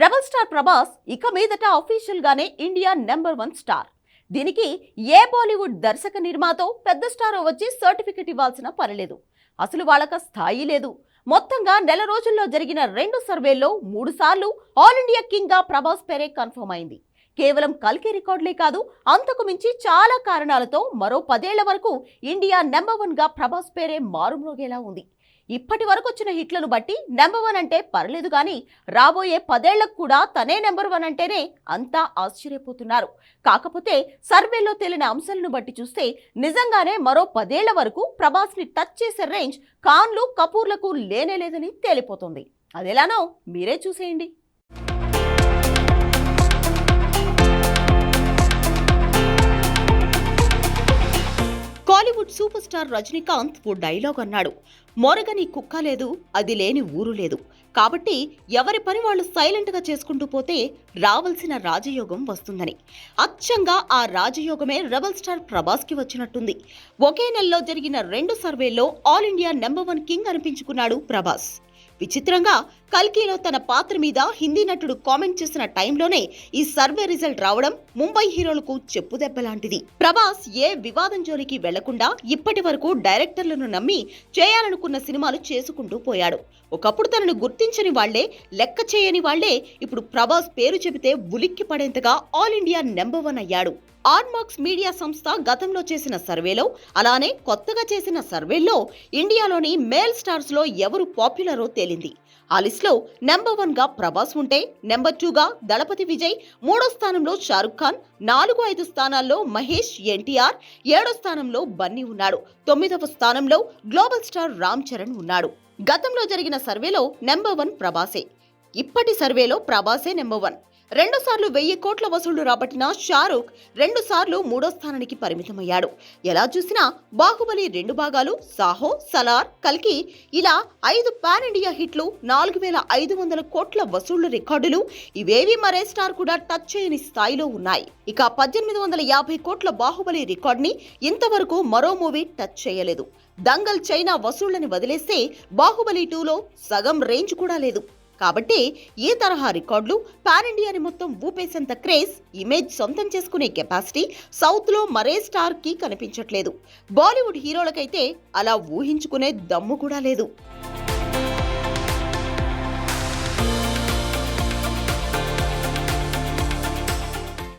Rebel star Prabhas ఇక మీదట official గానే ఇండియా నెంబర్ వన్ స్టార్ దీనికి ఏ బాలీవుడ్ దర్శక నిర్మాతో పెద్ద స్టార్ వచ్చి సర్టిఫికెట్ ఇవ్వాల్సిన పనిలేదు అసలు వాళ్ళక స్థాయి లేదు. మొత్తంగా నెల రోజుల్లో జరిగిన రెండు సర్వేల్లో మూడు సార్లు ఆల్ ఇండియా కింగ్గా ప్రభాస్ పేరే కన్ఫర్మ్ అయింది. కేవలం కల్కి రికార్డులే కాదు అంతకు మించి చాలా కారణాలతో మరో పదేళ్ళ వరకు ఇండియా నెంబర్ వన్గా ప్రభాస్ పేరే మారుమ్రోగేలా ఉంది. ఇప్పటి వరకు వచ్చిన హిట్లను బట్టి నెంబర్ వన్ అంటే పర్లేదు కానీ రాబోయే పదేళ్ళకు కూడా తనే నెంబర్ వన్ అంటేనే అంతా ఆశ్చర్యపోతున్నారు. కాకపోతే సర్వేలో తేలిన అంశాలను బట్టి చూస్తే నిజంగానే మరో పదేళ్ళ వరకు ప్రభాస్ని టచ్ చేసే రేంజ్ ఖాన్లు కపూర్లకు లేనేలేదని తేలిపోతుంది. అదెలానో మీరే చూసేయండి. బాలీవుడ్ సూపర్ స్టార్ రజనీకాంత్ ఓ డైలాగ్ అన్నాడు. మొరగని కుక్క లేదు అది లేని ఊరు లేదు. కాబట్టి ఎవరి పని వాళ్ళు సైలెంట్గా చేసుకుంటూ పోతే రావాల్సిన రాజయోగం వస్తుందని. అచ్చంగా ఆ రాజయోగమే రెబల్ స్టార్ ప్రభాస్కి వచ్చినట్టుంది. ఒకే నెలలో జరిగిన రెండు సర్వేల్లో all India number one king అనిపించుకున్నాడు Prabhas. విచిత్రంగా కల్కీలో తన పాత్ర మీద హిందీ నటుడు కామెంట్ చేసిన టైంలోనే ఈ సర్వే రిజల్ట్ రావడం ముంబై హీరోలకు చెప్పుదెబ్బ లాంటిది. ప్రభాస్ ఏ వివాదం జోలికి వెళ్ళకుండా ఇప్పటి వరకు డైరెక్టర్లను నమ్మి చేయాలనుకున్న సినిమాలు చేసుకుంటూ పోయాడు. ఒకప్పుడు తనను గుర్తించని వాళ్ళే లెక్క చేయని వాళ్ళే ఇప్పుడు ప్రభాస్ పేరు చెబితే ఉలిక్కి పడేంతగా ఆల్ ఇండియా నెంబర్ వన్ అయ్యాడు. ఆర్మాక్స్ మీడియా సంస్థ గతంలో చేసిన సర్వేలో అలానే కొత్తగా చేసిన సర్వేల్లో ఇండియాలోని మేల్ స్టార్స్లో ఎవరు పాపులరో తేలింది. ఆ లిస్ట్లో నెంబర్ వన్గా ప్రభాస్ ఉంటే నెంబర్ టూగా దళపతి విజయ్ మూడో స్థానంలో షారుఖ్ ఖాన్ నాలుగు ఐదు స్థానాల్లో మహేష్ ఎన్టీఆర్ ఏడో స్థానంలో బన్నీ ఉన్నాడు. తొమ్మిదవ స్థానంలో గ్లోబల్ స్టార్ రామ్ చరణ్ ఉన్నాడు. గతంలో జరిగిన సర్వేలో నెంబర్ వన్ ప్రభాసే. ఇప్పటి సర్వేలో ప్రభాసే నెంబర్ వన్. రెండు సార్లు వెయ్యి కోట్ల వసూళ్ళు రాబట్టిన షారూక్ రెండు సార్లు మూడో స్థానానికి పరిమితమయ్యాడు. ఎలా చూసినా బాహుబలి రెండు భాగాలు సాహో సలార్ కల్కి ఇలా ఐదు పాన్ ఇండియా హిట్లు నాలుగు వేల ఐదు వందల కోట్ల వసూళ్ళు రికార్డులు ఇవేవి మరే స్టార్ కూడా టచ్ చేయని స్థాయిలో ఉన్నాయి. ఇక పద్దెనిమిది వందల యాభై కోట్ల బాహుబలి రికార్డ్ని ఇంతవరకు మరో మూవీ టచ్ చేయలేదు. దంగల్ చైనా వసూళ్ళని వదిలేస్తే బాహుబలి టూలో సగం రేంజ్ కూడా లేదు. కాబట్టి ఈ తరహా రికార్డులు పాన్ ఇండియాని మొత్తం ఊపేసేంత క్రేజ్ ఇమేజ్ సొంతం చేసుకునే కెపాసిటీ సౌత్లో మరే స్టార్కి కనిపించట్లేదు. బాలీవుడ్ హీరోలకైతే అలా ఊహించుకునే దమ్ము కూడా లేదు.